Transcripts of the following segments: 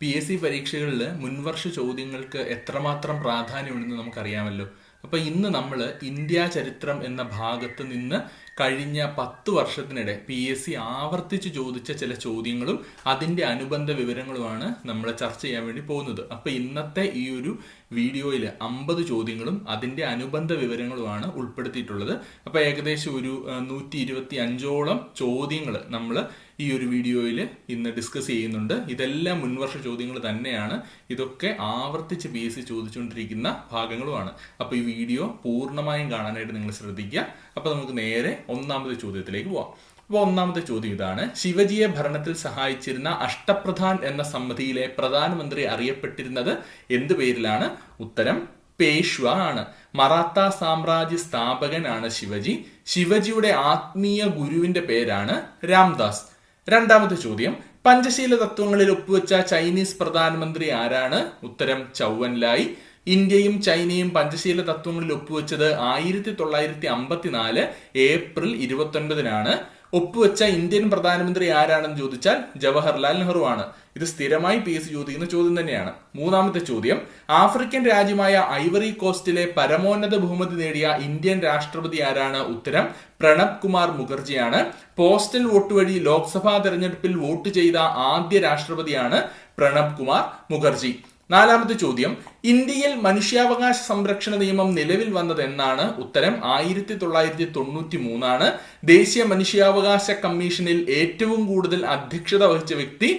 P S C പരീക്ഷകളിൽ മുൻവർഷ ചോദ്യങ്ങൾക്ക് എത്രമാത്രം പ്രാധാന്യമുണ്ടെന്ന് നമുക്കറിയാമല്ലോ. അപ്പൊ ഇന്ന് നമ്മൾ ഇന്ത്യ ചരിത്രം എന്ന ഭാഗത്ത് നിന്ന് കഴിഞ്ഞ പത്ത് വർഷത്തിനിടെ പി എസ് സി ആവർത്തിച്ച് ചോദിച്ച ചില ചോദ്യങ്ങളും അതിന്റെ അനുബന്ധ വിവരങ്ങളുമാണ് നമ്മൾ ചർച്ച ചെയ്യാൻ വേണ്ടി പോകുന്നത്. അപ്പൊ ഇന്നത്തെ ഈ ഒരു വീഡിയോയിൽ അമ്പത് ചോദ്യങ്ങളും അതിന്റെ അനുബന്ധ വിവരങ്ങളുമാണ് ഉൾപ്പെടുത്തിയിട്ടുള്ളത്. അപ്പൊ ഏകദേശം ഒരു നൂറ്റി ഇരുപത്തി അഞ്ചോളം ചോദ്യങ്ങൾ നമ്മൾ ഈ ഒരു വീഡിയോയിൽ ഇന്ന് ഡിസ്കസ് ചെയ്യുന്നുണ്ട്. ഇതെല്ലാം മുൻവർഷ ചോദ്യങ്ങൾ തന്നെയാണ്. ഇതൊക്കെ ആവർത്തിച്ച് പി എസ് സി ചോദിച്ചുകൊണ്ടിരിക്കുന്ന ഭാഗങ്ങളുമാണ്. അപ്പൊ ഈ വീഡിയോ പൂർണമായും കാണാനായിട്ട് നിങ്ങൾ ശ്രദ്ധിക്കുക. അപ്പൊ നമുക്ക് നേരെ ഒന്നാമത്തെ ചോദ്യത്തിലേക്ക് പോവാം. അപ്പോൾ ഒന്നാമത്തെ ചോദ്യം ഇതാണ്. ശിവജിയെ ഭരണത്തിൽ സഹായിച്ചിരുന്ന അഷ്ടപ്രധാൻ എന്ന സമിതിയിലെ പ്രധാനമന്ത്രി അറിയപ്പെട്ടിരുന്നത് എന്ത് പേരിലാണ്? ഉത്തരം പേഷ്വ ആണ്. മറാത്ത സാമ്രാജ്യ സ്ഥാപകനാണ് ശിവജി. ശിവജിയുടെ ആത്മീയ ഗുരുവിന്റെ പേരാണ് രാംദാസ്. രണ്ടാമത്തെ ചോദ്യം പഞ്ചശീല തത്വങ്ങളിൽ ഒപ്പുവെച്ച ചൈനീസ് പ്രധാനമന്ത്രി ആരാണ്? ഉത്തരം ചൗവൻലായി. ഇന്ത്യയും ചൈനയും പഞ്ചശീല തത്വങ്ങളിൽ ഒപ്പുവെച്ചത് ആയിരത്തി തൊള്ളായിരത്തി അമ്പത്തിനാല് ഏപ്രിൽ ഇരുപത്തൊൻപതിനാണ്. ഒപ്പുവെച്ച ഇന്ത്യൻ പ്രധാനമന്ത്രി ആരാണെന്ന് ചോദിച്ചാൽ ജവഹർലാൽ നെഹ്റു ആണ്. ഇത് സ്ഥിരമായി പി എസ് ചോദിക്കുന്ന ചോദ്യം തന്നെയാണ്. മൂന്നാമത്തെ ചോദ്യം ആഫ്രിക്കൻ രാജ്യമായ ഐവറി കോസ്റ്റിലെ പരമോന്നത ബഹുമതി നേടിയ ഇന്ത്യൻ രാഷ്ട്രപതി ആരാണ്? ഉത്തരം പ്രണബ് കുമാർ മുഖർജിയാണ്. പോസ്റ്റൽ വോട്ട് വഴി ലോക്സഭാ തെരഞ്ഞെടുപ്പിൽ വോട്ട് ചെയ്ത ആദ്യ രാഷ്ട്രപതിയാണ് പ്രണബ് കുമാർ മുഖർജി. നാലാമത്തെ ചോദ്യം ഇന്ത്യയിൽ മനുഷ്യാവകാശ സംരക്ഷണ നിയമം നിലവിൽ വന്നത് എന്നാണ് ഉത്തരം. ആയിരത്തി തൊള്ളായിരത്തി തൊണ്ണൂറ്റി മൂന്നാണ് ദേശീയ മനുഷ്യാവകാശ കമ്മീഷനിൽ ഏറ്റവും കൂടുതൽ അധ്യക്ഷത വഹിച്ച വ്യക്തി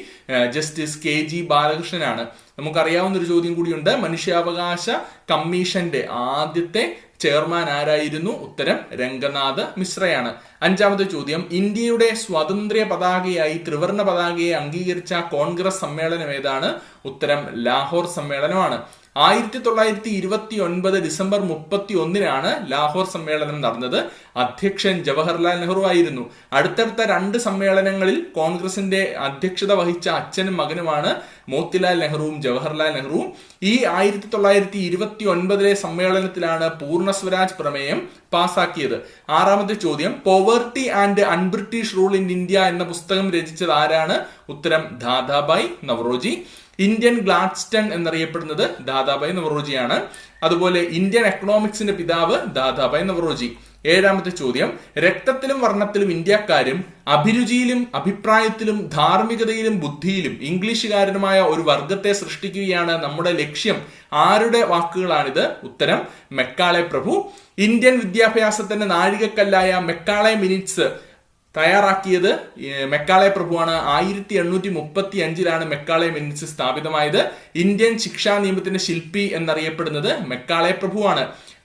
ജസ്റ്റിസ് കെ ജി ബാലകൃഷ്ണനാണ്. നമുക്കറിയാവുന്ന ഒരു ചോദ്യം കൂടിയുണ്ട്. മനുഷ്യാവകാശ കമ്മീഷന്റെ ആദ്യത്തെ ചെയർമാൻ ആരായിരുന്നു? ഉത്തരം രംഗനാഥ് മിശ്രയാണ്. അഞ്ചാമത്തെ ചോദ്യം ഇന്ത്യയുടെ സ്വാതന്ത്ര്യ പതാകയായി ത്രിവർണ പതാകയെ അംഗീകരിച്ച കോൺഗ്രസ് സമ്മേളനം ഏതാണ്? ഉത്തരം ലാഹോർ സമ്മേളനമാണ്. ആയിരത്തി തൊള്ളായിരത്തി ഇരുപത്തി ഒൻപത് ഡിസംബർ മുപ്പത്തി ഒന്നിനാണ് ലാഹോർ സമ്മേളനം നടന്നത്. അധ്യക്ഷൻ ജവഹർലാൽ നെഹ്റു ആയിരുന്നു. അടുത്തടുത്ത രണ്ട് സമ്മേളനങ്ങളിൽ കോൺഗ്രസിന്റെ അധ്യക്ഷത വഹിച്ച അച്ഛനും മകനുമാണ് മോത്തിലാൽ നെഹ്റുവും ജവഹർലാൽ നെഹ്റുവും. ഈ ആയിരത്തി തൊള്ളായിരത്തി ഇരുപത്തി ഒൻപതിലെ സമ്മേളനത്തിലാണ് പൂർണ സ്വരാജ് പ്രമേയം പാസാക്കിയത്. ആറാമത്തെ ചോദ്യം poverty and unBritish rule in India എന്ന പുസ്തകം രചിച്ചത് ആരാണ്? ഉത്തരം ദാദാബായ് നവറോജി. ഇന്ത്യൻ ഗ്ലാഡ്സ്റ്റൺ എന്നറിയപ്പെടുന്നത് ദാദാബായ് നവറോജിയാണ്. അതുപോലെ ഇന്ത്യൻ എക്കണോമിക്സിന്റെ പിതാവ് ദാദാബായ് നവറോജി. ഏഴാമത്തെ ചോദ്യം രക്തത്തിലും വർണത്തിലും ഇന്ത്യക്കാരും അഭിരുചിയിലും അഭിപ്രായത്തിലും ധാർമ്മികതയിലും ബുദ്ധിയിലും ഇംഗ്ലീഷുകാരനുമായ ഒരു വർഗത്തെ സൃഷ്ടിക്കുകയാണ് നമ്മുടെ ലക്ഷ്യം. ആരുടെ വാക്കുകളാണിത്? ഉത്തരം മെക്കാളെ പ്രഭു. ഇന്ത്യൻ വിദ്യാഭ്യാസത്തിന്റെ നാഴികക്കല്ലായ മെക്കാളെ മിനിറ്റ്സ് തയ്യാറാക്കിയത് മെക്കാളെ പ്രഭുവാണ്. ആയിരത്തി എണ്ണൂറ്റി മുപ്പത്തി അഞ്ചിലാണ് മെക്കാളെ മിനിറ്റ്സ് സ്ഥാപിതമായത്. ഇന്ത്യൻ ശിക്ഷാ നിയമത്തിന്റെ ശില്പി എന്നറിയപ്പെടുന്നത് മെക്കാളെ പ്രഭുവാണ്.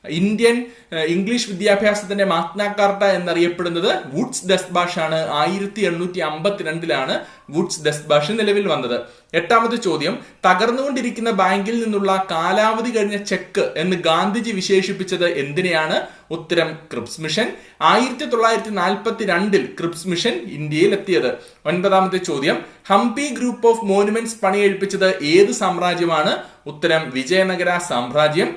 ഇന്ത്യൻ ഇംഗ്ലീഷ് വിദ്യാഭ്യാസത്തിന്റെ മാത്നാക്കാർട്ട കാർട്ട എന്നറിയപ്പെടുന്നത് വുഡ്സ് ഡെസ്ബാഷ് ആണ് ആയിരത്തി എണ്ണൂറ്റി അമ്പത്തിരണ്ടിലാണ് വുഡ്സ് ഡെസ്ബാഷ് നിലവിൽ വന്നത്. എട്ടാമത്തെ ചോദ്യം. തകർന്നുകൊണ്ടിരിക്കുന്ന ബാങ്കിൽ നിന്നുള്ള കാലാവധി കഴിഞ്ഞ ചെക്ക് എന്ന് ഗാന്ധിജി വിശേഷിപ്പിച്ചത് എന്തിനെയാണ്? ഉത്തരം ക്രിപ്സ് മിഷൻ. ആയിരത്തി തൊള്ളായിരത്തി നാൽപ്പത്തി രണ്ടിൽ ക്രിപ്സ് മിഷൻ ഇന്ത്യയിൽ എത്തിയത് ഒൻപതാമത്തെ ചോദ്യം. ഹംപി ഗ്രൂപ്പ് ഓഫ് മോനുമെന്റ്സ് പണിയെഴുപ്പിച്ചത് ഏത് സാമ്രാജ്യമാണ്? ഉത്തരം വിജയനഗര സാമ്രാജ്യം.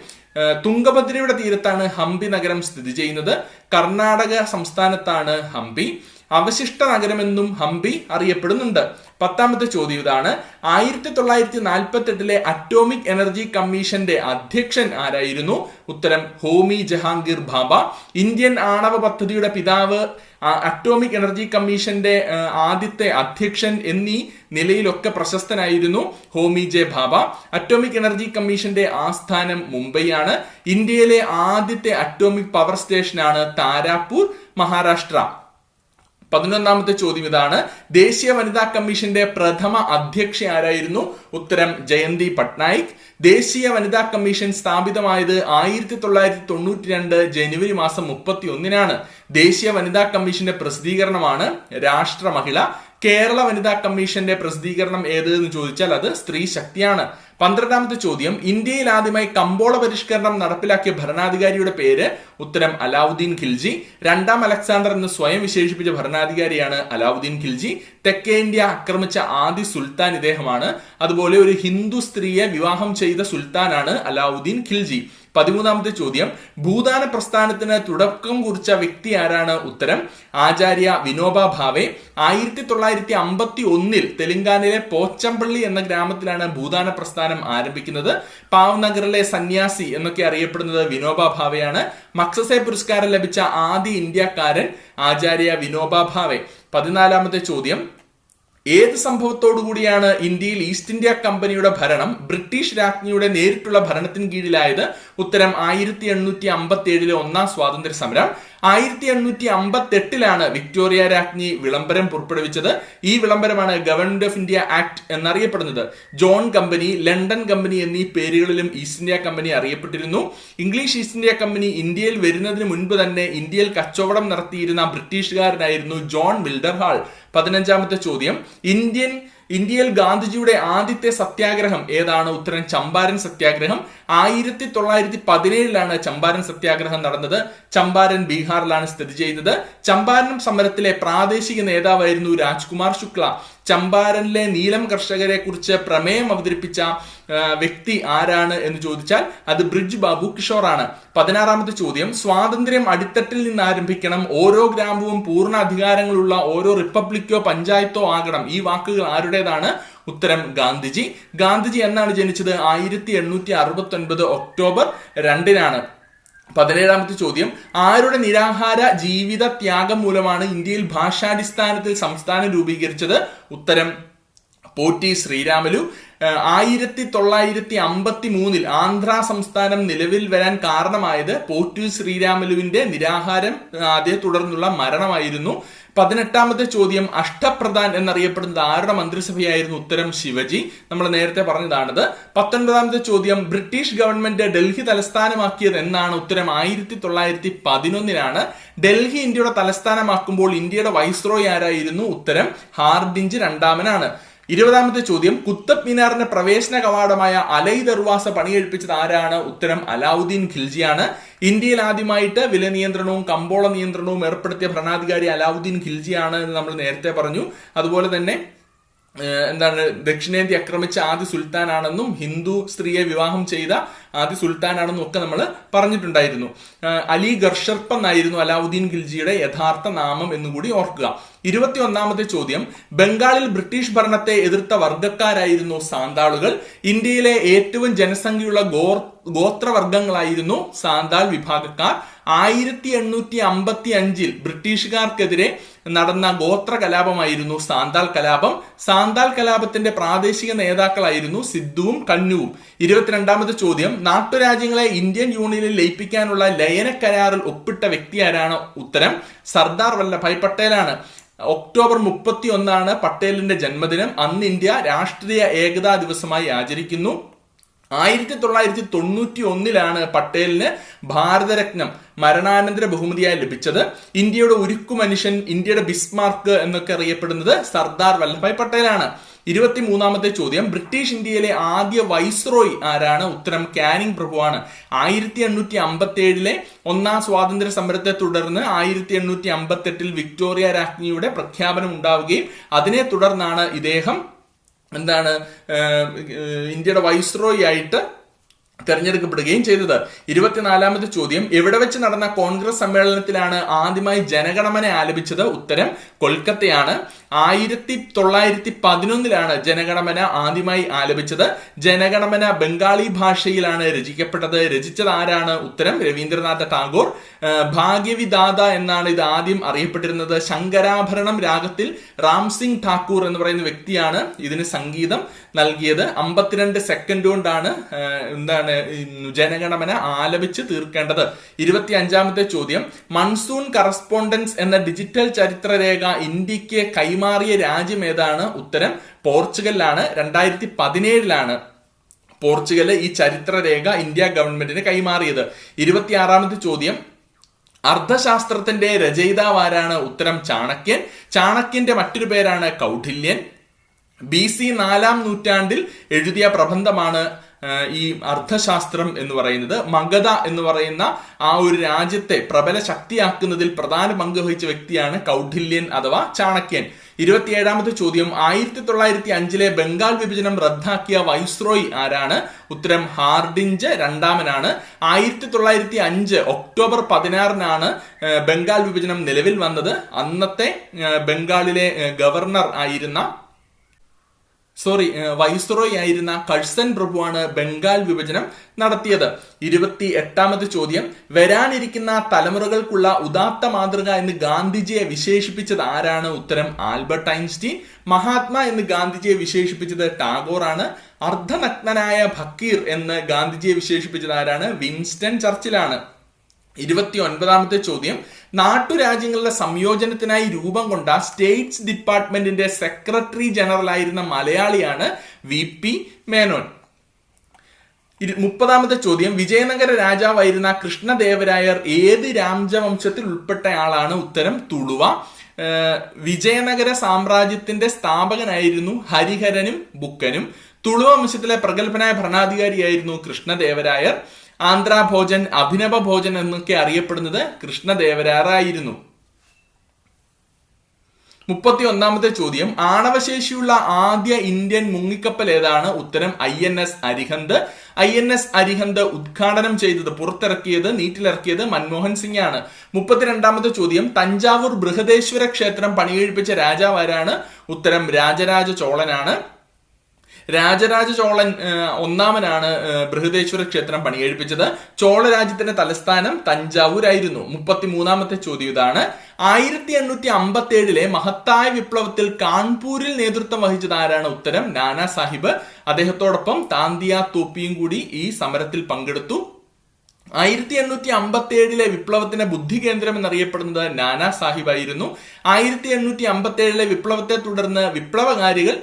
തുംഗഭദ്രയുടെ തീരത്താണ് ഹംപി നഗരം സ്ഥിതി ചെയ്യുന്നത്. കർണാടക സംസ്ഥാനത്താണ് ഹംപി. അവശിഷ്ട നഗരമെന്നും ഹംപി അറിയപ്പെടുന്നുണ്ട്. പത്താമത്തെ ചോദ്യം ഇതാണ്. ആയിരത്തി തൊള്ളായിരത്തി നാൽപ്പത്തി എട്ടിലെ അറ്റോമിക് എനർജി കമ്മീഷന്റെ അധ്യക്ഷൻ ആരായിരുന്നു? ഉത്തരം ഹോമി ജഹാംഗീർ ഭാബ ഇന്ത്യൻ ആണവ പദ്ധതിയുടെ പിതാവ് അറ്റോമിക് എനർജി കമ്മീഷന്റെ ആദ്യത്തെ അധ്യക്ഷൻ എന്നീ നിലയിലൊക്കെ പ്രശസ്തനായിരുന്നു Homi J Bhabha atomic energy കമ്മീഷന്റെ ആസ്ഥാനം മുംബൈയാണ്. ഇന്ത്യയിലെ ആദ്യത്തെ അറ്റോമിക് പവർ സ്റ്റേഷനാണ് താരാപൂർ മഹാരാഷ്ട്ര. പതിനൊന്നാമത്തെ ചോദ്യം ഇതാണ്. ദേശീയ വനിതാ കമ്മീഷന്റെ പ്രഥമ അധ്യക്ഷ ആരായിരുന്നു ഉത്തരം ജയന്തി പട്നായിക്. ദേശീയ വനിതാ കമ്മീഷൻ സ്ഥാപിതമായത് ആയിരത്തി തൊള്ളായിരത്തി തൊണ്ണൂറ്റി രണ്ട് ജനുവരി മാസം മുപ്പത്തി ഒന്നിനാണ് ദേശീയ വനിതാ കമ്മീഷന്റെ പ്രസിദ്ധീകരണമാണ് രാഷ്ട്ര മഹിള കേരള വനിതാ കമ്മീഷന്റെ പ്രസിദ്ധീകരണം ഏത് എന്ന് ചോദിച്ചാൽ അത് സ്ത്രീ ശക്തിയാണ്. പന്ത്രണ്ടാമത്തെ ചോദ്യം ഇന്ത്യയിൽ ആദ്യമായി കമ്പോള പരിഷ്കരണം നടപ്പിലാക്കിയ ഭരണാധികാരിയുടെ പേര് ഉത്തരം അലാവുദ്ദീൻ ഖിൽജി. രണ്ടാം അലക്സാണ്ടർ എന്ന് സ്വയം വിശേഷിപ്പിച്ച ഭരണാധികാരിയാണ് അലാവുദ്ദീൻ ഖിൽജി. തെക്കേ ഇന്ത്യ ആക്രമിച്ച ആദ്യ സുൽത്താൻ ഇദ്ദേഹമാണ്. അതുപോലെ ഒരു ഹിന്ദു സ്ത്രീയെ വിവാഹം ചെയ്ത സുൽത്താനാണ് അലാവുദ്ദീൻ ഖിൽജി. പതിമൂന്നാമത്തെ ചോദ്യം ഭൂദാന പ്രസ്ഥാനത്തിന് തുടക്കം കുറിച്ച വ്യക്തി ആരാണ്? ഉത്തരം ആചാര്യ വിനോബ ഭാവെ. ആയിരത്തി തൊള്ളായിരത്തി അമ്പത്തി ഒന്നിൽ തെലുങ്കാനയിലെ പോച്ചമ്പള്ളി എന്ന ഗ്രാമത്തിലാണ് ഭൂദാന പ്രസ്ഥാനം ആരംഭിക്കുന്നത്. പാവ്നഗറിലെ സന്യാസി എന്നൊക്കെ അറിയപ്പെടുന്നത് വിനോബ ഭാവെയാണ്. മക്സസെ പുരസ്കാരം ലഭിച്ച ആദ്യ ഇന്ത്യക്കാരൻ ആചാര്യ വിനോബ ഭാവെ. പതിനാലാമത്തെ ചോദ്യം ഏത് സംഭവത്തോടു കൂടിയാണ് ഇന്ത്യയിൽ ഈസ്റ്റ് ഇന്ത്യ കമ്പനിയുടെ ഭരണം ബ്രിട്ടീഷ് രാജ്ഞിയുടെ നേരിട്ടുള്ള ഭരണത്തിന് കീഴിലായത്? ഉത്തരം ആയിരത്തി എണ്ണൂറ്റി അമ്പത്തി ഏഴിലെ ഒന്നാം സ്വാതന്ത്ര്യ സമരം ആയിരത്തി എണ്ണൂറ്റി അമ്പത്തി എട്ടിലാണ് വിക്ടോറിയ രാജ്ഞി വിളംബരം പുറപ്പെടുവിച്ചത്. ഈ വിളംബരമാണ് ഗവൺമെന്റ് ഓഫ് ഇന്ത്യ ആക്ട് എന്നറിയപ്പെടുന്നത്. ജോൺ കമ്പനി ലണ്ടൻ കമ്പനി എന്നീ പേരുകളിലും ഈസ്റ്റ് ഇന്ത്യ കമ്പനി അറിയപ്പെട്ടിരുന്നു. ഇംഗ്ലീഷ് ഈസ്റ്റ് ഇന്ത്യ കമ്പനി ഇന്ത്യയിൽ വരുന്നതിന് മുൻപ് തന്നെ ഇന്ത്യയിൽ കച്ചവടം നടത്തിയിരുന്ന ബ്രിട്ടീഷുകാരനായിരുന്നു ജോൺ വിൽഡർ ഹാൾ പതിനഞ്ചാമത്തെ ചോദ്യം. ഇന്ത്യൻ ഇന്ത്യയിൽ ഗാന്ധിജിയുടെ ആദ്യത്തെ സത്യാഗ്രഹം ഏതാണ്? ഉത്തരം ചമ്പാരൻ സത്യാഗ്രഹം. ആയിരത്തി തൊള്ളായിരത്തി പതിനേഴിലാണ് ചമ്പാരൻ സത്യാഗ്രഹം നടന്നത്. ചമ്പാരൻ ബീഹാറിലാണ് സ്ഥിതി ചെയ്യുന്നത് ചമ്പാരൻ സമരത്തിലെ പ്രാദേശിക നേതാവായിരുന്നു രാജ്കുമാർ ശുക്ല. ചമ്പാരനിലെ നീലം കർഷകരെ കുറിച്ച് പ്രമേയം അവതരിപ്പിച്ച വ്യക്തി ആരാണ് എന്ന് ചോദിച്ചാൽ അത് ബ്രിഡ്ജ് ബാബു കിഷോർ കിഷോറാണ്. പതിനാറാമത്തെ ചോദ്യം സ്വാതന്ത്ര്യം അടിത്തട്ടിൽ നിന്ന് ആരംഭിക്കണം. ഓരോ ഗ്രാമവും പൂർണ അധികാരങ്ങളുള്ള ഓരോ റിപ്പബ്ലിക്കോ പഞ്ചായത്തോ ആകണം. ഈ വാക്കുകൾ ആരുടേതാണ്? ഉത്തരം ഗാന്ധിജി. ഗാന്ധിജി എന്നാണ് ജനിച്ചത്? ആയിരത്തി എണ്ണൂറ്റി അറുപത്തി ഒൻപത് ഒക്ടോബർ രണ്ടിനാണ്. പതിനേഴാമത്തെ ചോദ്യം. ആരുടെ നിരാഹാര ജീവിത ത്യാഗം മൂലമാണ് ഇന്ത്യയിൽ ഭാഷാടിസ്ഥാനത്തിൽ സംസ്ഥാനം രൂപീകരിച്ചത്? ഉത്തരം പോറ്റി ശ്രീരാമലു. ആയിരത്തി തൊള്ളായിരത്തി അമ്പത്തി മൂന്നിൽ ആന്ധ്ര സംസ്ഥാനം നിലവിൽ വരാൻ കാരണമായത് പോറ്റു ശ്രീരാമലുവിന്റെ നിരാഹാരം അതേ തുടർന്നുള്ള മരണമായിരുന്നു. പതിനെട്ടാമത്തെ ചോദ്യം അഷ്ടപ്രധാൻ എന്നറിയപ്പെടുന്നത് ആരുടെ മന്ത്രിസഭയായിരുന്നു? ഉത്തരം ശിവജി. നമ്മൾ നേരത്തെ പറഞ്ഞതാണത് പത്തൊൻപതാമത്തെ ചോദ്യം ബ്രിട്ടീഷ് ഗവൺമെന്റ് ഡൽഹി തലസ്ഥാനമാക്കിയത് എന്നാണ് ഉത്തരം. ആയിരത്തി തൊള്ളായിരത്തി പതിനൊന്നിനാണ് ഡൽഹി ഇന്ത്യയുടെ തലസ്ഥാനമാക്കുമ്പോൾ ഇന്ത്യയുടെ വൈസ്രോയ് ആരായിരുന്നു? ഉത്തരം ഹാർഡിഞ്ച് രണ്ടാമനാണ്. ഇരുപതാമത്തെ ചോദ്യം. കുത്തബ് മിനാറിന്റെ പ്രവേശന കവാടമായ അലൈ ദർവാസ പണിയെഴുപ്പിച്ചത് ആരാണ്? ഉത്തരം അലാവുദ്ദീൻ ഖിൽജിയാണ്. ഇന്ത്യയിൽ ആദ്യമായിട്ട് വില നിയന്ത്രണവും കമ്പോള നിയന്ത്രണവും ഏർപ്പെടുത്തിയ ഭരണാധികാരി അലാവുദ്ദീൻ ഖിൽജിയാണ് എന്ന് നമ്മൾ നേരത്തെ പറഞ്ഞു. അതുപോലെ തന്നെ എന്താണ് ദക്ഷിണേന്ത്യ ആക്രമിച്ച ആദ്യ സുൽത്താനാണെന്നും ഹിന്ദു സ്ത്രീയെ വിവാഹം ചെയ്ത ആദ്യ സുൽത്താനാണെന്നും ഒക്കെ നമ്മൾ പറഞ്ഞിട്ടുണ്ടായിരുന്നു. അലി ഗർഷർപ്പ് എന്നായിരുന്നു അലാവുദ്ദീൻ ഖിൽജിയുടെ യഥാർത്ഥ നാമം എന്നുകൂടി ഓർക്കുക. ഇരുപത്തി ഒന്നാമത്തെ ചോദ്യം. ബംഗാളിൽ ബ്രിട്ടീഷ് ഭരണത്തെ എതിർത്ത വർഗക്കാരായിരുന്നു സാന്താളുകൾ. ഇന്ത്യയിലെ ഏറ്റവും ജനസംഖ്യയുള്ള ഗോർ ഗോത്രവർഗങ്ങളായിരുന്നു സാന്താൾ വിഭാഗക്കാർ. ആയിരത്തി എണ്ണൂറ്റി അമ്പത്തി അഞ്ചിൽ ബ്രിട്ടീഷുകാർക്കെതിരെ നടന്ന ഗോത്ര കലാപമായിരുന്നു സാന്താൾ കലാപം. സാന്താൾ കലാപത്തിന്റെ പ്രാദേശിക നേതാക്കളായിരുന്നു സിദ്ധുവും കന്നുവും ഇരുപത്തിരണ്ടാമത്തെ ചോദ്യം. നാട്ടുരാജ്യങ്ങളെ ഇന്ത്യൻ യൂണിയനിൽ ലയിപ്പിക്കാനുള്ള ലയന കരാറിൽ ഒപ്പിട്ട വ്യക്തി ആരാണ്? ഉത്തരം സർദാർ വല്ലഭായ് പട്ടേലാണ്. ഒക്ടോബർ മുപ്പത്തി ഒന്നാണ് പട്ടേലിന്റെ ജന്മദിനം. അന്ന് ഇന്ത്യ രാഷ്ട്രീയ ഏകതാ ദിവസമായി ആചരിക്കുന്നു. ആയിരത്തി തൊള്ളായിരത്തി തൊണ്ണൂറ്റി ഒന്നിലാണ് പട്ടേലിന് ഭാരതരത്നം മരണാനന്തര ബഹുമതിയായി ലഭിച്ചത്. ഇന്ത്യയുടെ ഉരുക്കു മനുഷ്യൻ ഇന്ത്യയുടെ ബിസ്മാർക്ക് എന്നൊക്കെ അറിയപ്പെടുന്നത് സർദാർ വല്ലഭായ് പട്ടേലാണ്. ഇരുപത്തി മൂന്നാമത്തെ ചോദ്യം. ബ്രിട്ടീഷ് ഇന്ത്യയിലെ ആദ്യ വൈസ്രോയ് ആരാണ്? ഉത്തരം കാനിങ് പ്രഭുവാണ്. ആയിരത്തി എണ്ണൂറ്റി അമ്പത്തി ഏഴിലെ ഒന്നാം സ്വാതന്ത്ര്യ സമരത്തെ തുടർന്ന് ആയിരത്തി എണ്ണൂറ്റി അമ്പത്തി എട്ടിൽ വിക്ടോറിയ രാജ്ഞിയുടെ പ്രഖ്യാപനം ഉണ്ടാവുകയും അതിനെ തുടർന്നാണ് ഇദ്ദേഹം എന്താണ് ഇന്ത്യയുടെ വൈസ്രോയി ആയിട്ട് തെരഞ്ഞെടുക്കപ്പെടുകയും ചെയ്തത്. ഇരുപത്തിനാലാമത് ചോദ്യം എവിടെ വെച്ച് നടന്ന കോൺഗ്രസ് സമ്മേളനത്തിലാണ് ആദ്യമായി ജനഗണമന ആലപിച്ചത്? ഉത്തരം കൊൽക്കത്തയാണ്. ആയിരത്തി തൊള്ളായിരത്തി പതിനൊന്നിലാണ് ജനഗണമന ആദ്യമായി ആലപിച്ചത്. ജനഗണമന ബംഗാളി ഭാഷയിലാണ് രചിക്കപ്പെട്ടത്. രചിച്ചത് ആരാണ്? ഉത്തരം രവീന്ദ്രനാഥ ടാഗോർ. ഭാഗ്യവിദാത എന്നാണ് ഇത് ആദ്യം അറിയപ്പെട്ടിരുന്നത്. ശങ്കരാഭരണം രാഗത്തിൽ റാംസിംഗ് ഠാക്കൂർ എന്ന് പറയുന്ന വ്യക്തിയാണ് ഇതിന് സംഗീതം നൽകിയത്. അമ്പത്തിരണ്ട് സെക്കൻഡ് കൊണ്ടാണ് എന്താണ് ജനഗണമന ആലപിച്ച് തീർക്കേണ്ടത്. ഇരുപത്തി അഞ്ചാമത്തെ ചോദ്യം. മൺസൂൺ കറസ്പോണ്ടൻസ് എന്ന ഡിജിറ്റൽ ചരിത്രരേഖ ഇന്ത്യയ്ക്ക് കൈമാറിയ രാജ്യം ഏതാണ്? ഉത്തരം പോർച്ചുഗലിലാണ്. രണ്ടായിരത്തി പതിനേഴിലാണ് പോർച്ചുഗൽ ഈ ചരിത്രരേഖ ഇന്ത്യ ഗവൺമെന്റിന് കൈമാറിയത്. ഇരുപത്തിയാറാമത്തെ ചോദ്യം. അർത്ഥശാസ്ത്രത്തിന്റെ രചയിതാവാരാണ് ഉത്തരം ചാണക്യൻ. ചാണക്യന്റെ മറ്റൊരു പേരാണ് കൗഠില്യൻ ബി സി നാലാം നൂറ്റാണ്ടിൽ എഴുതിയ പ്രബന്ധമാണ് ഈ അർത്ഥശാസ്ത്രം എന്ന് പറയുന്നത് മഗധ എന്ന് പറയുന്ന ആ ഒരു രാജ്യത്തെ പ്രബല ശക്തിയാക്കുന്നതിൽ പ്രധാന പങ്ക് വഹിച്ച വ്യക്തിയാണ് കൗഠില്യൻ അഥവാ ചാണക്യൻ. ഇരുപത്തിയേഴാമത്തെ ചോദ്യം ആയിരത്തി തൊള്ളായിരത്തി അഞ്ചിലെ ബംഗാൾ വിഭജനം റദ്ദാക്കിയ വൈസ്രോയി ആരാണ്? ഉത്തരം ഹാർഡിഞ്ച് രണ്ടാമനാണ്. ആയിരത്തി തൊള്ളായിരത്തി അഞ്ച് ഒക്ടോബർ പതിനാറിനാണ് ബംഗാൾ വിഭജനം നിലവിൽ വന്നത്. അന്നത്തെ ബംഗാളിലെ ഗവർണർ ആയിരുന്ന സോറി വൈസ്രോയി ആയിരുന്ന കഴ്സൻ പ്രഭുവാണ് ബംഗാൾ വിഭജനം നടത്തിയത്. ഇരുപത്തി എട്ടാമത് ചോദ്യം. വരാനിരിക്കുന്ന തലമുറകൾക്കുള്ള ഉദാത്ത മാതൃക എന്ന് ഗാന്ധിജിയെ വിശേഷിപ്പിച്ചത് ആരാണ്? ഉത്തരം ആൽബർട്ട് ഐൻസ്റ്റീൻ. മഹാത്മാ എന്ന് ഗാന്ധിജിയെ വിശേഷിപ്പിച്ചത് ടാഗോർ ആണ്. അർദ്ധനഗ്നനായ ഭക്കീർ എന്ന് ഗാന്ധിജിയെ വിശേഷിപ്പിച്ചത് ആരാണ്? വിൻസ്റ്റൺ ചർച്ചിലാണ്. ഇരുപത്തി ഒൻപതാമത്തെ ചോദ്യം. നാട്ടുരാജ്യങ്ങളുടെ സംയോജനത്തിനായി രൂപം കൊണ്ട സ്റ്റേറ്റ്സ് ഡിപ്പാർട്ട്മെന്റിന്റെ സെക്രട്ടറി ജനറൽ ആയിരുന്ന മലയാളിയാണ് വി പി മേനോൻ. മുപ്പതാമത്തെ ചോദ്യം. വിജയനഗര രാജാവായിരുന്ന കൃഷ്ണദേവരായർ ഏത് രാജവംശത്തിൽ ഉൾപ്പെട്ടയാളാണ് ഉത്തരം തുളുവ. വിജയനഗര സാമ്രാജ്യത്തിന്റെ സ്ഥാപകനായിരുന്നു ഹരിഹരനും ബുക്കനും. തുളുവ വംശത്തിലെ പ്രഗത്ഭനായ ഭരണാധികാരിയായിരുന്നു കൃഷ്ണദേവരായർ. ആന്ധ്രാഭോജൻ അഭിനവ ഭോജൻ എന്നൊക്കെ അറിയപ്പെടുന്നത് കൃഷ്ണദേവരാറായിരുന്നു. മുപ്പത്തി ഒന്നാമത്തെ ചോദ്യം. ആണവശേഷിയുള്ള ആദ്യ ഇന്ത്യൻ മുങ്ങിക്കപ്പൽ ഏതാണ്? ഉത്തരം I N S Arihant. I N S Arihant ഉദ്ഘാടനം ചെയ്തത് പുറത്തിറക്കിയത് നീറ്റിലിറക്കിയത് മൻമോഹൻ സിംഗ് ആണ് മുപ്പത്തിരണ്ടാമത്തെ ചോദ്യം തഞ്ചാവൂർ ബൃഹദേശ്വര ക്ഷേത്രം പണികഴിപ്പിച്ച രാജാവ് ആരാണ്? ഉത്തരം രാജരാജ ചോളനാണ്. രാജരാജ ചോളൻ ഒന്നാമനാണ് ബൃഹദേശ്വര ക്ഷേത്രം പണികഴിപ്പിച്ചത്. ചോള രാജ്യത്തിന്റെ തലസ്ഥാനം തഞ്ചാവൂരായിരുന്നു. മുപ്പത്തി മൂന്നാമത്തെ ചോദ്യം ഇതാണ്. ആയിരത്തി എണ്ണൂറ്റി അമ്പത്തി ഏഴിലെ മഹത്തായ വിപ്ലവത്തിൽ കാൺപൂരിൽ നേതൃത്വം വഹിച്ചത് ആരാണ്? ഉത്തരം നാനാ സാഹിബ്. അദ്ദേഹത്തോടൊപ്പം താന്തിയ തോപ്പിയും കൂടി ഈ സമരത്തിൽ പങ്കെടുത്തു. ആയിരത്തി എണ്ണൂറ്റി അമ്പത്തി ഏഴിലെ വിപ്ലവത്തിന്റെ ബുദ്ധി കേന്ദ്രം എന്നറിയപ്പെടുന്നത് നാനാ സാഹിബ് ആയിരുന്നു. ആയിരത്തി എണ്ണൂറ്റി അമ്പത്തി ഏഴിലെ വിപ്ലവത്തെ തുടർന്ന് വിപ്ലവകാരികൾ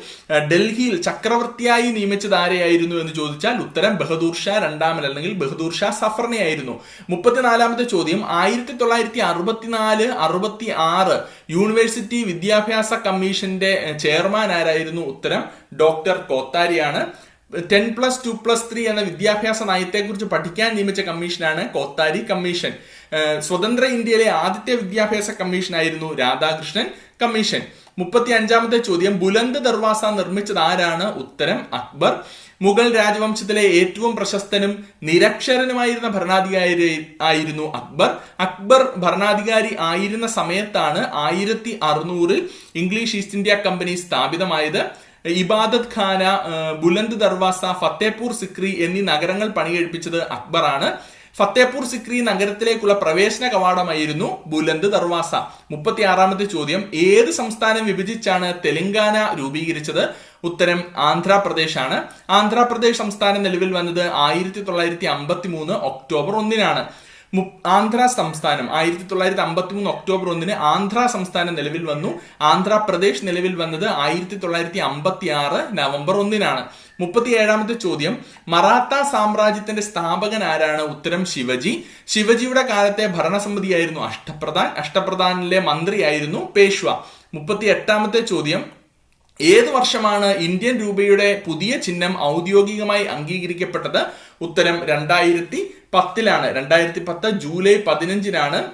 ഡൽഹിയിൽ ചക്രവർത്തിയായി നിയമിച്ചത് ആരെയായിരുന്നു എന്ന് ചോദിച്ചാൽ ഉത്തരം ബഹദൂർ ഷാ രണ്ടാമൻ അല്ലെങ്കിൽ ബഹദൂർ ഷാ സഫറിനെ ആയിരുന്നു മുപ്പത്തിനാലാമത്തെ ചോദ്യം ആയിരത്തി തൊള്ളായിരത്തി അറുപത്തിനാല് അറുപത്തി ആറ് യൂണിവേഴ്സിറ്റി വിദ്യാഭ്യാസ കമ്മീഷന്റെ ചെയർമാൻ ആരായിരുന്നു? ഉത്തരം doctor കോത്താരിയാണ്. Ten plus two plus three എന്ന വിദ്യാഭ്യാസ നയത്തെക്കുറിച്ച് പഠിക്കാൻ നിയമിച്ച കമ്മീഷനാണ് കോത്താരി കമ്മീഷൻ. സ്വതന്ത്ര ഇന്ത്യയിലെ ആദ്യത്തെ വിദ്യാഭ്യാസ കമ്മീഷനായിരുന്നു രാധാകൃഷ്ണൻ കമ്മീഷൻ. മുപ്പത്തി അഞ്ചാമത്തെ ചോദ്യം ബുലന്ദ് ദർവാസ നിർമ്മിച്ചത് ആരാണ്? ഉത്തരം അക്ബർ. മുഗൾ രാജവംശത്തിലെ ഏറ്റവും പ്രശസ്തനും നിരക്ഷരനുമായിരുന്ന ഭരണാധികാരി ആയിരുന്നു അക്ബർ. അക്ബർ ഭരണാധികാരി ആയിരുന്ന സമയത്താണ് ആയിരത്തി അറുന്നൂറിൽ ഇംഗ്ലീഷ് ഈസ്റ്റ് ഇന്ത്യ കമ്പനി സ്ഥാപിതമായത്. ഇബാദത് ഖാന ബുലന്ദ് ദർവാസ ഫത്തേപൂർ സിക്രി എന്നീ നഗരങ്ങൾ പണികഴിപ്പിച്ചത് അക്ബറാണ്. ഫത്തേപൂർ സിക്രി നഗരത്തിലേക്കുള്ള പ്രവേശന കവാടമായിരുന്നു ബുലന്ദ് ദർവാസ. മുപ്പത്തി ആറാമത്തെ ചോദ്യം ഏത് സംസ്ഥാനം വിഭജിച്ചാണ് തെലങ്കാന രൂപീകരിച്ചത്? ഉത്തരം ആന്ധ്രാപ്രദേശ് ആണ് ആന്ധ്രാപ്രദേശ് സംസ്ഥാനം നിലവിൽ വന്നത് ആയിരത്തി തൊള്ളായിരത്തി അമ്പത്തി മൂന്ന് ഒക്ടോബർ ഒന്നിനാണ്. ആന്ധ്ര സംസ്ഥാനം. ആയിരത്തി തൊള്ളായിരത്തി അമ്പത്തി മൂന്ന് ഒക്ടോബർ ഒന്നിന് ആന്ധ്ര സംസ്ഥാനം നിലവിൽ വന്നു. ആന്ധ്രാപ്രദേശ് നിലവിൽ വന്നത് ആയിരത്തി തൊള്ളായിരത്തി അമ്പത്തി ആറ് നവംബർ ഒന്നിനാണ്. മുപ്പത്തി ഏഴാമത്തെ ചോദ്യം. മറാത്ത സാമ്രാജ്യത്തിന്റെ സ്ഥാപകൻ ആരാണ്? ഉത്തരം ശിവജി. ശിവജിയുടെ കാലത്തെ ഭരണസമിതിയായിരുന്നു അഷ്ടപ്രധാൻ. അഷ്ടപ്രധാനിലെ മന്ത്രിയായിരുന്നു പേഷ്വ മുപ്പത്തി എട്ടാമത്തെ ചോദ്യം. ഏത് വർഷമാണ് ഇന്ത്യൻ രൂപയുടെ പുതിയ ചിഹ്നം ഔദ്യോഗികമായി അംഗീകരിക്കപ്പെട്ടത്? ഉത്തരം രണ്ടായിരത്തി പത്തിലാണ്. രണ്ടായിരത്തി പത്ത് ജൂലൈ പതിനഞ്ചിനാണ്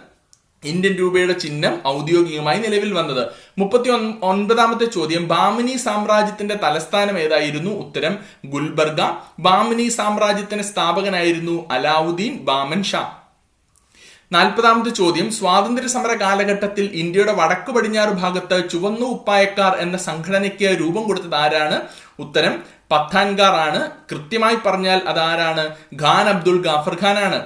ഇന്ത്യൻ രൂപയുടെ ചിഹ്നം ഔദ്യോഗികമായി നിലവിൽ വന്നത്. മുപ്പത്തി ഒൻ- ഒൻപതാമത്തെ ചോദ്യം. ബാമിനി സാമ്രാജ്യത്തിന്റെ തലസ്ഥാനം ഏതായിരുന്നു? ഉത്തരം ഗുൽബർഗ. ബാമിനി സാമ്രാജ്യത്തിന്റെ സ്ഥാപകനായിരുന്നു അലാവുദ്ദീൻ ബാമൻ ഷാ നാൽപ്പതാമത്തെ ചോദ്യം സ്വാതന്ത്ര്യ സമര കാലഘട്ടത്തിൽ ഇന്ത്യയുടെ വടക്കു പടിഞ്ഞാറ് ഭാഗത്ത് ചുവന്നു ഉപ്പായക്കാർ എന്ന സംഘടനയ്ക്ക് രൂപം കൊടുത്തത് ആരാണ്? ഉത്തരം പത്താൻകാർ ആണ്. കൃത്യമായി പറഞ്ഞാൽ അതാരാണ് ഖാൻ അബ്ദുൾ ഗാഫർ ഖാൻ ആണ്.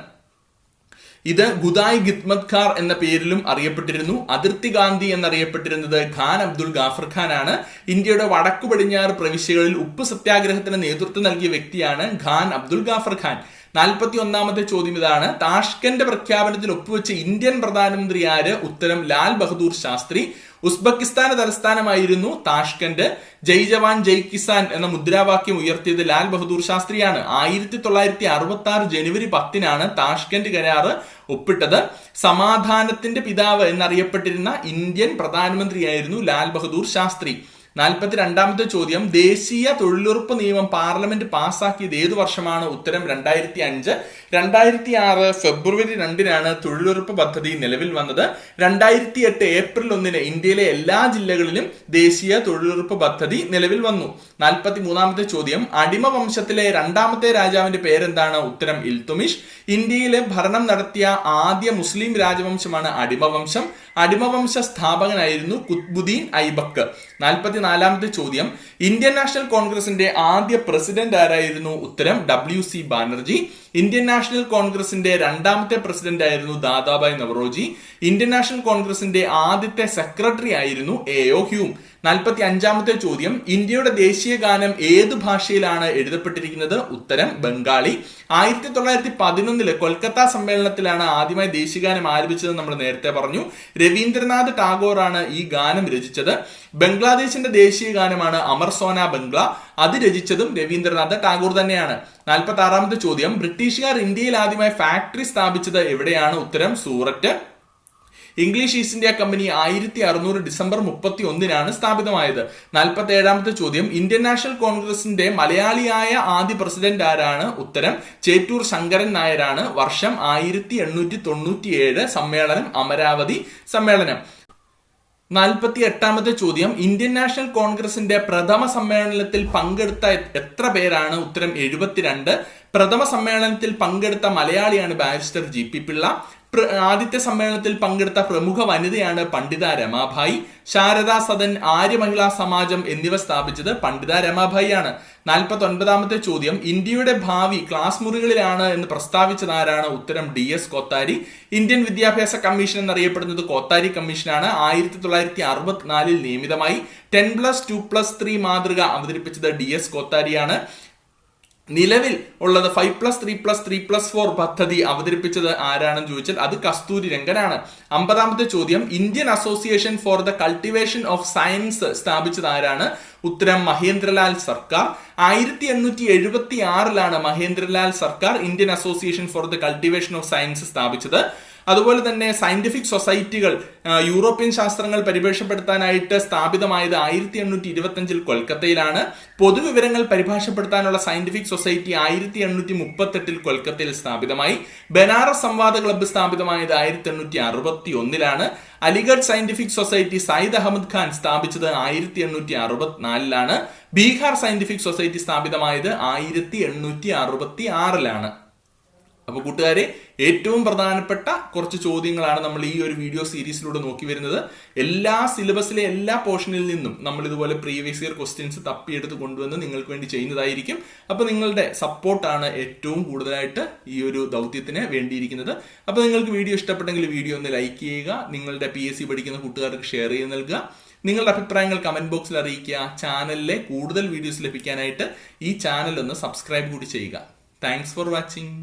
ഇത് ഗുദായ് ഗിത്മത് ഖാർ എന്ന പേരിലും അറിയപ്പെട്ടിരുന്നു. അതിർത്തി ഗാന്ധി എന്നറിയപ്പെട്ടിരുന്നത് ഖാൻ അബ്ദുൾ ഗാഫർ ഖാൻ ആണ്. ഇന്ത്യയുടെ വടക്കു പടിഞ്ഞാറ് പ്രവിശ്യകളിൽ ഉപ്പ് സത്യാഗ്രഹത്തിന് നേതൃത്വം നൽകിയ വ്യക്തിയാണ് ഖാൻ അബ്ദുൾ ഗാഫർ ഖാൻ. നാൽപ്പത്തി ഒന്നാമത്തെ ചോദ്യം ഇതാണ്. താഷ്കന്റെ പ്രഖ്യാപനത്തിൽ ഒപ്പുവെച്ച ഇന്ത്യൻ പ്രധാനമന്ത്രി ആര്? ഉത്തരം ലാൽ ബഹദൂർ ശാസ്ത്രി. ഉസ്ബക്കിസ്ഥാന തലസ്ഥാനമായിരുന്നു താഷ്കന്റ്. ജയ് ജവാൻ ജയ് കിസാൻ എന്ന മുദ്രാവാക്യം ഉയർത്തിയത് ലാൽ ബഹദൂർ ശാസ്ത്രിയാണ്. ആയിരത്തി തൊള്ളായിരത്തി അറുപത്തി ആറ് ജനുവരി പത്തിനാണ് താഷ്കന്റ് കരാറ് ഒപ്പിട്ടത്. സമാധാനത്തിന്റെ പിതാവ് എന്നറിയപ്പെട്ടിരുന്ന ഇന്ത്യൻ പ്രധാനമന്ത്രിയായിരുന്നു ലാൽ ബഹദൂർ ശാസ്ത്രി. നാൽപ്പത്തി രണ്ടാമത്തെ ചോദ്യം ദേശീയ തൊഴിലുറപ്പ് നിയമം പാർലമെന്റ് പാസ്സാക്കിയത് ഏതു വർഷമാണ്? ഉത്തരം രണ്ടായിരത്തി അഞ്ച് രണ്ടായിരത്തി ആറ് ഫെബ്രുവരി രണ്ടിനാണ് തൊഴിലുറപ്പ് പദ്ധതി നിലവിൽ വന്നത്. രണ്ടായിരത്തി എട്ട് ഏപ്രിൽ ഒന്നിന് ഇന്ത്യയിലെ എല്ലാ ജില്ലകളിലും ദേശീയ തൊഴിലുറപ്പ് പദ്ധതി നിലവിൽ വന്നു. നാൽപ്പത്തി മൂന്നാമത്തെ ചോദ്യം അടിമ വംശത്തിലെ രണ്ടാമത്തെ രാജാവിന്റെ പേരെന്താണ്? ഉത്തരം ഇൽത്തുമിഷ്. ഇന്ത്യയിലെ ഭരണം നടത്തിയ ആദ്യ മുസ്ലിം രാജവംശമാണ് അടിമവംശം. അടിമവംശ സ്ഥാപകനായിരുന്നു കുത്ബുദ്ദീൻ ഐബക്ക്. നാൽപ്പത്തിനാലാമത്തെ ചോദ്യം. ഇന്ത്യൻ നാഷണൽ കോൺഗ്രസിന്റെ ആദ്യ പ്രസിഡന്റ് ആരായിരുന്നു? ഉത്തരം W C Banerjee. Indian national കോൺഗ്രസിന്റെ രണ്ടാമത്തെ പ്രസിഡന്റ് ആയിരുന്നു ദാദാബായ് നവറോജി. ഇന്ത്യൻ നാഷണൽ കോൺഗ്രസിന്റെ ആദ്യത്തെ സെക്രട്ടറി ആയിരുന്നു എ ഒ ഹ്യൂം. നാൽപ്പത്തി അഞ്ചാമത്തെ ചോദ്യം ഇന്ത്യയുടെ ദേശീയ ഗാനം ഏത് ഭാഷയിലാണ് എഴുതപ്പെട്ടിരിക്കുന്നത്? ഉത്തരം ബംഗാളി. ആയിരത്തി തൊള്ളായിരത്തി പതിനൊന്നിൽ കൊൽക്കത്ത സമ്മേളനത്തിലാണ് ആദ്യമായി ദേശീയഗാനം ആലപിച്ചത് നമ്മൾ നേരത്തെ പറഞ്ഞു. രവീന്ദ്രനാഥ് ടാഗോറാണ് ഈ ഗാനം രചിച്ചത്. ബംഗ്ലാദേശിന്റെ ദേശീയ ഗാനമാണ് അമർ സോന ബംഗ്ല. അത് രചിച്ചതും രവീന്ദ്രനാഥ് ടാഗോർ തന്നെയാണ്. നാൽപ്പത്തി ആറാമത്തെ ചോദ്യം. ബ്രിട്ടീഷുകാർ ഇന്ത്യയിൽ ആദ്യമായി ഫാക്ടറി സ്ഥാപിച്ചത് എവിടെയാണ്? ഉത്തരം Surat. English East India company ആയിരത്തി അറുന്നൂറ് ഡിസംബർ മുപ്പത്തി ഒന്നിനാണ് സ്ഥാപിതമായത്. നാൽപ്പത്തി ഏഴാമത്തെ ചോദ്യം. ഇന്ത്യൻ നാഷണൽ കോൺഗ്രസിന്റെ മലയാളിയായ ആദ്യ പ്രസിഡന്റ് ആരാണ്? ഉത്തരം ചേറ്റൂർ ശങ്കരൻ നായരാണ്. വർഷം ആയിരത്തി എണ്ണൂറ്റി തൊണ്ണൂറ്റിയേഴ് സമ്മേളനം അമരാവതി സമ്മേളനം. നാൽപ്പത്തി എട്ടാമത്തെ ചോദ്യം. ഇന്ത്യൻ നാഷണൽ കോൺഗ്രസിന്റെ പ്രഥമ സമ്മേളനത്തിൽ പങ്കെടുത്ത എത്ര പേരാണ്? ഉത്തരം എഴുപത്തിരണ്ട്. പ്രഥമ സമ്മേളനത്തിൽ പങ്കെടുത്ത മലയാളിയാണ് ബാരിസ്റ്റർ ജി പി പിള്ള. ആദ്യത്തെ സമ്മേളനത്തിൽ പങ്കെടുത്ത പ്രമുഖ വനിതയാണ് പണ്ഡിത രമാഭായി. ശാരദാ സദൻ ആര്യ മഹിളാ സമാജം എന്നിവ സ്ഥാപിച്ചത് പണ്ഡിത രമാഭായി ആണ് നാൽപ്പത്തി ഒൻപതാമത്തെ ചോദ്യം ഇന്ത്യയുടെ ഭാവി ക്ലാസ് മുറികളിലാണ് എന്ന് പ്രസ്താവിച്ചത് ആരാണ്? ഉത്തരം ഡി എസ് കോത്താരി. ഇന്ത്യൻ വിദ്യാഭ്യാസ കമ്മീഷൻ എന്നറിയപ്പെടുന്നത് കോത്താരി കമ്മീഷനാണ്. ആയിരത്തി തൊള്ളായിരത്തി അറുപത്തിനാലിൽ നിയമിതമായി. Ten plus two plus three മാതൃക അവതരിപ്പിച്ചത് ഡി എസ് കോത്താരിയാണ്. നിലവിൽ ഉള്ളത് five plus three plus three plus four പദ്ധതി അവതരിപ്പിച്ചത് ആരാണെന്ന് ചോദിച്ചാൽ അത് കസ്തൂരി രംഗനാണ്. അമ്പതാമത്തെ ചോദ്യം Indian association for the cultivation of science സ്ഥാപിച്ചത് ആരാണ്? ഉത്തരം മഹേന്ദ്രലാൽ സർക്കാർ. ആയിരത്തി എണ്ണൂറ്റി എഴുപത്തി ആറിലാണ് Mahendralal Sarkar Indian association for the cultivation of science സ്ഥാപിച്ചത്. അതുപോലെ തന്നെ സയന്റിഫിക് സൊസൈറ്റികൾ യൂറോപ്യൻ ശാസ്ത്രങ്ങൾ പരിഭാഷപ്പെടുത്താനായിട്ട് സ്ഥാപിതമായത് ആയിരത്തി എണ്ണൂറ്റി ഇരുപത്തി അഞ്ചിൽ കൊൽക്കത്തയിലാണ്. പൊതുവിവരങ്ങൾ പരിഭാഷപ്പെടുത്താനുള്ള സയന്റിഫിക് സൊസൈറ്റി ആയിരത്തി എണ്ണൂറ്റി മുപ്പത്തെട്ടിൽ കൊൽക്കത്തയിൽ സ്ഥാപിതമായി. ബനാറസ് സംവാദ ക്ലബ്ബ് സ്ഥാപിതമായത് ആയിരത്തി എണ്ണൂറ്റി അറുപത്തി ഒന്നിലാണ് അലിഗഡ് സയന്റിഫിക് സൊസൈറ്റി സയ്യിദ് അഹമ്മദ് ഖാൻ സ്ഥാപിച്ചത് ആയിരത്തി എണ്ണൂറ്റി അറുപത്തിനാലിലാണ് ബീഹാർ സയന്റിഫിക് സൊസൈറ്റി സ്ഥാപിതമായത് ആയിരത്തി എണ്ണൂറ്റി അറുപത്തി ആറിലാണ് അപ്പോൾ കൂട്ടുകാരെ ഏറ്റവും പ്രധാനപ്പെട്ട കുറച്ച് ചോദ്യങ്ങളാണ് നമ്മൾ ഈ ഒരു വീഡിയോ സീരീസിലൂടെ നോക്കി വരുന്നത്. എല്ലാ സിലബസിലെ എല്ലാ പോർഷനിൽ നിന്നും നമ്മൾ ഇതുപോലെ പ്രീവിയസ് ഇയർ ക്വസ്റ്റ്യൻസ് തപ്പിയെടുത്ത് കൊണ്ടുവന്ന് നിങ്ങൾക്ക് വേണ്ടി ചെയ്യുന്നതായിരിക്കും. അപ്പോൾ നിങ്ങളുടെ സപ്പോർട്ടാണ് ഏറ്റവും കൂടുതലായിട്ട് ഈ ഒരു ദൗത്യത്തിന് വേണ്ടിയിരിക്കുന്നത്. അപ്പോൾ നിങ്ങൾക്ക് വീഡിയോ ഇഷ്ടപ്പെട്ടെങ്കിൽ വീഡിയോ ഒന്ന് ലൈക്ക് ചെയ്യുക നിങ്ങളുടെ പി എസ് സി പഠിക്കുന്ന കൂട്ടുകാർക്ക് ഷെയർ ചെയ്ത് നൽകുക. നിങ്ങളുടെ അഭിപ്രായങ്ങൾ കമന്റ് ബോക്സിൽ അറിയിക്കുക. ചാനലിലെ കൂടുതൽ വീഡിയോസ് ലഭിക്കാനായിട്ട് ഈ ചാനൽ ഒന്ന് സബ്സ്ക്രൈബ് കൂടി ചെയ്യുക. Thanks for watching